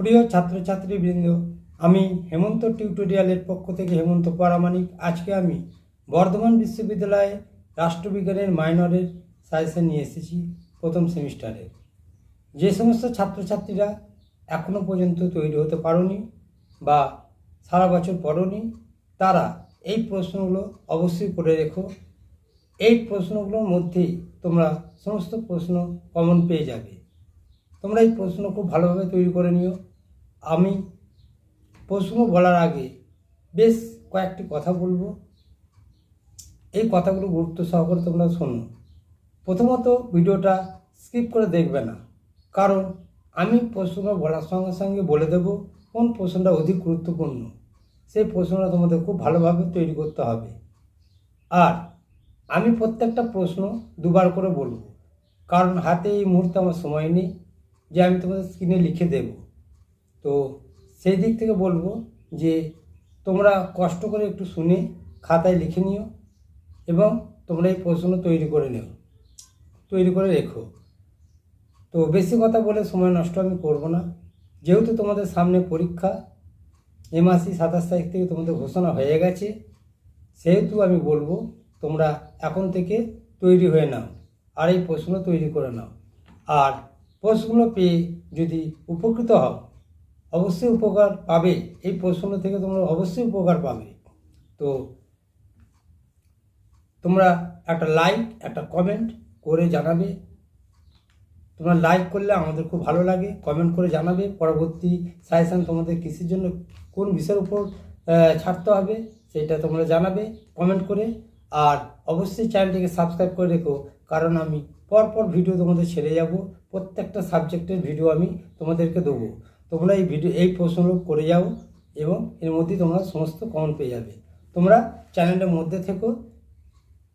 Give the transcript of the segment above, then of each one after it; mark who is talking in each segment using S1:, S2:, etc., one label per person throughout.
S1: প্রিয় ছাত্রছাত্রীবৃন্দ, আমি হেমন্ত টিউটোরিয়ালের পক্ষ থেকে হেমন্ত পরামানিক আজকে আমি বর্ধমান বিশ্ববিদ্যালয়ে রাষ্ট্রবিজ্ঞানের মাইনরের সাজেশন নিয়ে এসেছি প্রথম সেমিস্টারের যে সমস্ত ছাত্রছাত্রীরা এখনও পর্যন্ত তৈরি হতে পারোনি বা সারা বছর পড়োনি, তারা এই প্রশ্নগুলো অবশ্যই করে রেখো। এই প্রশ্নগুলোর মধ্যেই তোমরা সমস্ত প্রশ্ন কমন পেয়ে যাবে। তোমরা এই প্রশ্ন খুব ভালোভাবে তৈরি করে নিও। আমি প্রশ্ন বলার আগে বেশ কয়েকটি কথা বলব। এই কথাগুলো গুরুত্ব সহকারে তোমরা শোনো। প্রথমত ভিডিওটা স্কিপ করে দেখবে না, কারণ আমি প্রশ্ন বলার সঙ্গে সঙ্গে বলে দেব কোন প্রশ্নটা অধিক গুরুত্বপূর্ণ। সেই প্রশ্নটা তোমাদের খুব ভালোভাবে তৈরি করতে হবে। আর আমি প্রত্যেকটা প্রশ্ন দুবার করে বলব, কারণ হাতে এই মুহূর্তে আমার সময় নেই, যে আমি তোমাদের স্ক্রিনে লিখে দেব। তো সেই দিক থেকে বলব যে তোমরা কষ্ট করে একটু শুনে খাতায় লিখে নিও এবং তোমরা এই প্রশ্ন তৈরি করে নিও। তৈরি করে রেখো। তো বেশি কথা বলে সময় নষ্ট আমি করব না। যেহেতু তোমাদের সামনে পরীক্ষা, এ মাসি সাতাশ তারিখ থেকে তোমাদের ঘোষণা হয়ে গেছে, সেহেতু আমি বলব তোমরা এখন থেকে তৈরি হয়ে নাও আর এই প্রশ্ন তৈরি করে নাও। আর প্রশ্নগুলো পেয়ে যদি উপকৃত হও অবশ্যই উপকার পাবে। এই প্রশ্ন থেকে তোমরা অবশ্যই উপকার পাবে। তো তোমরা একটা লাইক একটা কমেন্ট করে জানাবে। তোমরা লাইক করলে আমাদের খুব ভালো লাগে। কমেন্ট করে জানাবে। পরবর্তী সাজেশান তোমাদের কৃষির জন্য কোন বিষয়ের উপর ছাড়তে হবে সেটা তোমরা জানাবে কমেন্ট করে। আর অবশ্যই চ্যানেলটিকে সাবস্ক্রাইব করে রেখো। কারণ আমি পরপর ভিডিও তোমাদের ছেড়ে যাব। প্রত্যেকটা সাবজেক্টের ভিডিও আমি তোমাদেরকে দেবো। তোমরা এই ভিডিও, এই প্রশ্নগুলো করে যাও এবং এর মধ্যেই তোমরা সমস্ত কমন পেয়ে যাবে। তোমরা চ্যানেলের মধ্যে থেকো।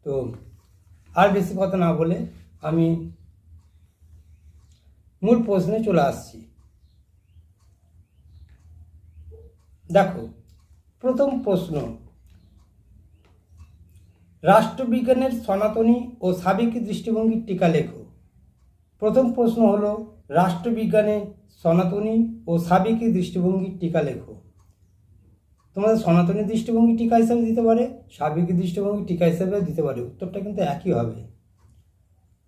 S1: তো আর বেশি কথা না বলে আমি মূল প্রশ্নে চলে আসছি। দেখো, প্রথম প্রশ্ন। রাষ্ট্রবিজ্ঞানের সনাতনী ও সাবেকি দৃষ্টিভঙ্গির টিকা লেখো। প্রথম প্রশ্ন হলো রাষ্ট্রবিজ্ঞানে সনাতনী ও সাবেকি দৃষ্টিভঙ্গির টিকা লেখো। তোমাদের সনাতনী দৃষ্টিভঙ্গি টিকা হিসাবে দিতে পারে, সাবেকি দৃষ্টিভঙ্গি টিকা হিসাবে দিতে পারে, উত্তরটা কিন্তু একই হবে।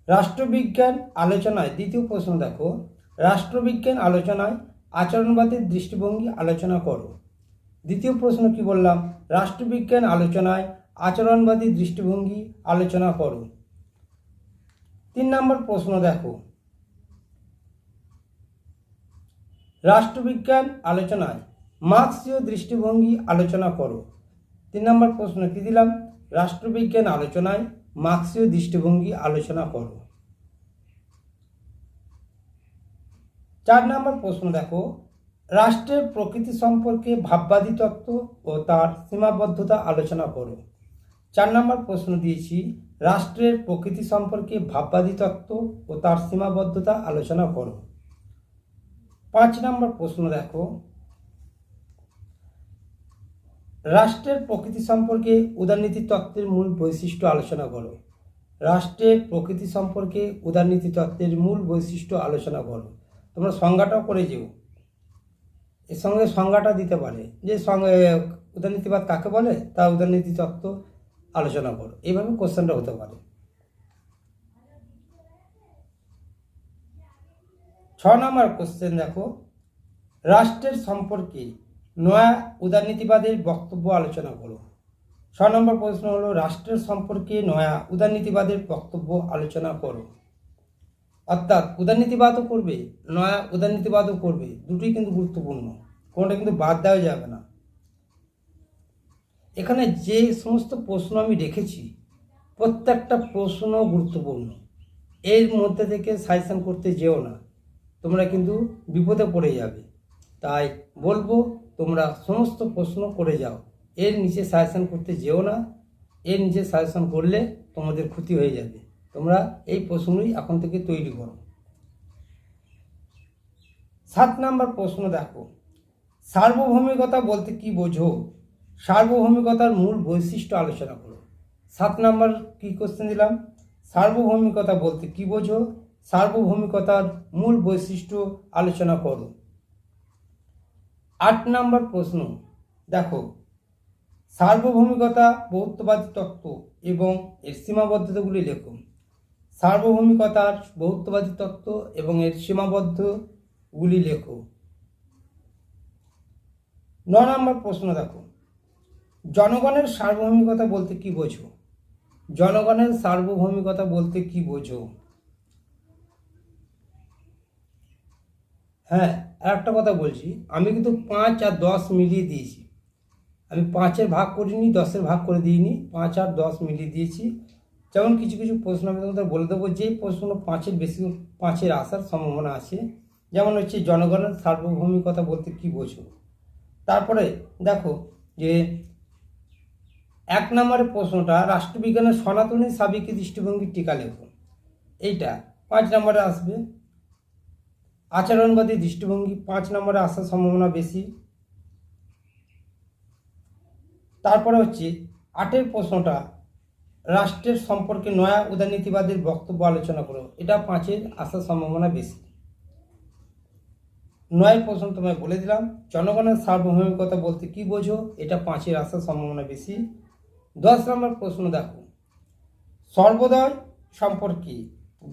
S1: রাষ্ট্রবিজ্ঞান আলোচনায় দ্বিতীয় প্রশ্ন দেখো। রাষ্ট্রবিজ্ঞান আলোচনায় আচরণবাদের দৃষ্টিভঙ্গি আলোচনা করো। দ্বিতীয় প্রশ্ন কি বললাম? রাষ্ট্রবিজ্ঞান আলোচনায় আচরণবাদী দৃষ্টিভঙ্গি আলোচনা করো। তিন নম্বর প্রশ্ন দেখো। রাষ্ট্রবিজ্ঞান আলোচনায় মার্ক্সীয় দৃষ্টিভঙ্গি আলোচনা করো। তিন নম্বর প্রশ্ন কি দিলাম? রাষ্ট্রবিজ্ঞান আলোচনায় মার্ক্সীয় দৃষ্টিভঙ্গি আলোচনা করো। চার নম্বর প্রশ্ন দেখো। রাষ্ট্রের প্রকৃতি সম্পর্কে ভাববাদী তত্ত্ব ও তার সীমাবদ্ধতা আলোচনা করো। চার নম্বর প্রশ্ন দিয়েছি, রাষ্ট্রের প্রকৃতি সম্পর্কে ভাববাদী তত্ত্ব ও তার সীমাবদ্ধতা আলোচনা করো। পাঁচ নম্বর প্রশ্ন দেখো। রাষ্ট্রের প্রকৃতি সম্পর্কে উদারনীতি তত্ত্বের মূল বৈশিষ্ট্য আলোচনা করো। রাষ্ট্রের প্রকৃতি সম্পর্কে উদারনীতি তত্ত্বের মূল বৈশিষ্ট্য আলোচনা করো। তোমরা সংজ্ঞাটাও করে যেও। এর সঙ্গে সংজ্ঞাটা দিতে পারে। যে উদারনীতিবাদ কাকে বলে? তা উদারনীতি তত্ত্ব আলোচনা করো। এইভাবে কোশ্চেনটা হতে পারে। ছ নম্বর কোশ্চেন দেখো। রাষ্ট্রের সম্পর্কে নয়া উদারনীতিবাদের বক্তব্য আলোচনা করো। ছ নম্বর প্রশ্ন হলো, রাষ্ট্রের সম্পর্কে নয়া উদারনীতিবাদের বক্তব্য আলোচনা করো। অর্থাৎ উদারনীতিবাদও করবে, নয়া উদারনীতিবাদও করবে, দুটোই কিন্তু গুরুত্বপূর্ণ। কোনোটা কিন্তু বাদ দেওয়া যাবে না। এখানে যে সমস্ত প্রশ্ন আমি রেখেছি, প্রত্যেকটা প্রশ্ন গুরুত্বপূর্ণ। এর মধ্যে থেকে সাজেশন করতে যেও না। তোমরা কিন্তু বিপদে পড়ে যাবে। তাই বলব, তোমরা সমস্ত প্রশ্ন করে যাও। এর নিচে সাজেশন করতে যেও না। এর নিচে সাজেশন করলে তোমাদের ক্ষতি হয়ে যাবে। তোমরা এই প্রশ্নই এখন থেকে তৈরি করো। সাত নাম্বার প্রশ্ন দেখো। সার্বভৌমিকতা বলতে কি বোঝো? সার্বভৌমিকতার মূল বৈশিষ্ট্য আলোচনা করো। সাত নাম্বার কি কোশ্চেন দিলাম? সার্বভৌমিকতা বলতে কি বোঝো? সার্বভৌমিকতার মূল বৈশিষ্ট্য আলোচনা করো। আট নম্বর প্রশ্ন, দেখো, সার্বভৌমিকতা বহুত্ববাদী তত্ত্ব এবং এর সীমাবদ্ধতাগুলি লেখো। সার্বভৌমিকতার বহুত্ববাদী তত্ত্ব এবং এর সীমাবদ্ধগুলি লেখো। ন নম্বর প্রশ্ন, দেখো, জনগণের সার্বভৌমিকতা বলতে কি বোঝো? জনগণের সার্বভৌমিকতা বলতে কি বোঝো? হ্যাঁ আর একটা কথা বলছি, আমি কিন্তু পাঁচ আর দশ মিলিয়ে দিয়েছি। আমি পাঁচের ভাগ করিনি, দশের ভাগ করে দিইনি, পাঁচ আর দশ মিলিয়ে দিয়েছি। যেমন কিছু কিছু প্রশ্ন আমি তোমাদের বলে দেবো, যে প্রশ্ন পাঁচের বেশি, পাঁচের আসার সম্ভাবনা আছে। যেমন হচ্ছে জনগণের সার্বভৌমিকতা বলতে কি বোঝো? তারপরে দেখো যে এক নম্বরের প্রশ্নটা, রাষ্ট্রবিজ্ঞানের সনাতনী সাবিকি দৃষ্টিভঙ্গির টিকা লেখো। এইটা পাঁচ নম্বরে আসবে। আচরণবাদী দৃষ্টিভঙ্গি পাঁচ নম্বরে আসার সম্ভাবনা বেশি। তারপরে হচ্ছে আটের প্রশ্নটা, রাষ্ট্রের সম্পর্কে নয়া উদারনীতিবাদের বক্তব্য আলোচনা করো। এটা পাঁচের আসার সম্ভাবনা বেশি। নয় প্রশ্ন তোমায় বলে দিলাম, জনগণের সার্বভৌমিকতা বলতে কি বোঝো, এটা পাঁচের আসার সম্ভাবনা বেশি। দশ নম্বর প্রশ্ন দেখো, সর্বদয় সম্পর্কে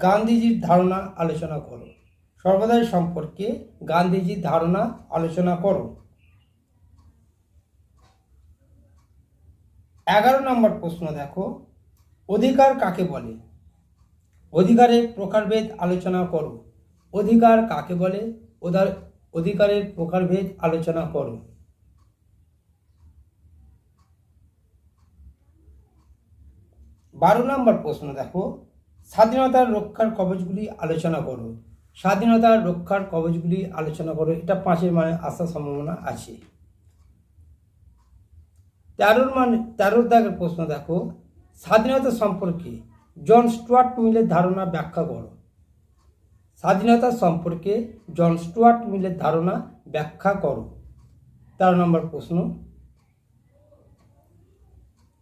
S1: গান্ধীজির ধারণা আলোচনা করো। সর্বদয় সম্পর্কে গান্ধীজির ধারণা আলোচনা করো এগারো নম্বর প্রশ্ন দেখো, অধিকার কাকে বলে? অধিকারের প্রকারভেদ আলোচনা করো। অধিকার কাকে বলে? অধিকারের প্রকারভেদ আলোচনা করো। বারো নম্বর প্রশ্ন দেখো স্বাধীনতার রক্ষার কবচগুলি আলোচনা করো। স্বাধীনতার রক্ষার কবচগুলি আলোচনা করো, এটা পাঁচের মানে আসার সম্ভাবনা আছে। তেরোর মানে তেরোর দাগের প্রশ্ন দেখো, স্বাধীনতা সম্পর্কে জন স্টুয়ার্ট মিলের ধারণা ব্যাখ্যা করো। স্বাধীনতা সম্পর্কে জন স্টুয়ার্ট মিলের ধারণা ব্যাখ্যা করো। তেরো নম্বর প্রশ্ন।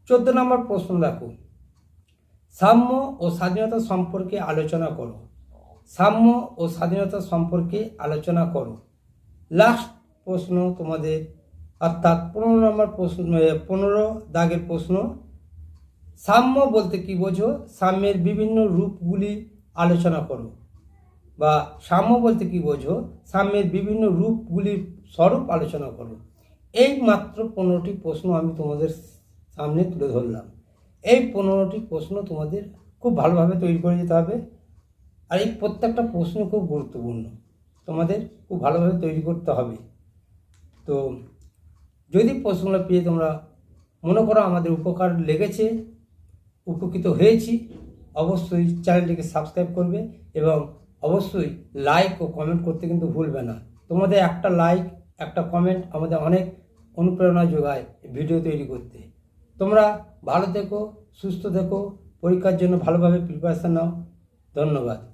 S1: চোদ্দ নম্বর প্রশ্ন দেখো, সাম্য ও স্বাধীনতা সম্পর্কে আলোচনা করো। সাম্য ও স্বাধীনতা সম্পর্কে আলোচনা করো। লাস্ট প্রশ্ন তোমাদের, অর্থাৎ পনেরো নম্বর প্রশ্ন পনেরো দাগের প্রশ্ন। সাম্য বলতে কি বোঝো? সাম্যের বিভিন্ন রূপগুলি আলোচনা করো। বা সাম্য বলতে কি বোঝো? সাম্যের বিভিন্ন রূপগুলির স্বরূপ আলোচনা করো। এই মাত্র পনেরোটি প্রশ্ন আমি তোমাদের সামনে তুলে ধরলাম। এই পনেরোটি প্রশ্ন তোমাদের খুব ভালোভাবে তৈরি করে যেতে হবে। আর এই প্রত্যেকটা প্রশ্ন খুব গুরুত্বপূর্ণ। তোমাদের খুব ভালোভাবে তৈরি করতে হবে। তো যদি প্রশ্নগুলো পেয়ে তোমরা মনে করো আমাদের উপকার লেগেছে, উপকৃত হয়েছি, অবশ্যই চ্যানেলটিকে সাবস্ক্রাইব করবে এবং অবশ্যই লাইক ও কমেন্ট করতে কিন্তু ভুলবে না। তোমাদের একটা লাইক, একটা কমেন্ট আমাদের অনেক অনুপ্রেরণা যোগায় ভিডিও তৈরি করতে। তোমরা ভালো থেকো, সুস্থ থেকো, পরীক্ষার জন্য ভালোভাবে প্রিপারেশান নাও। ধন্যবাদ।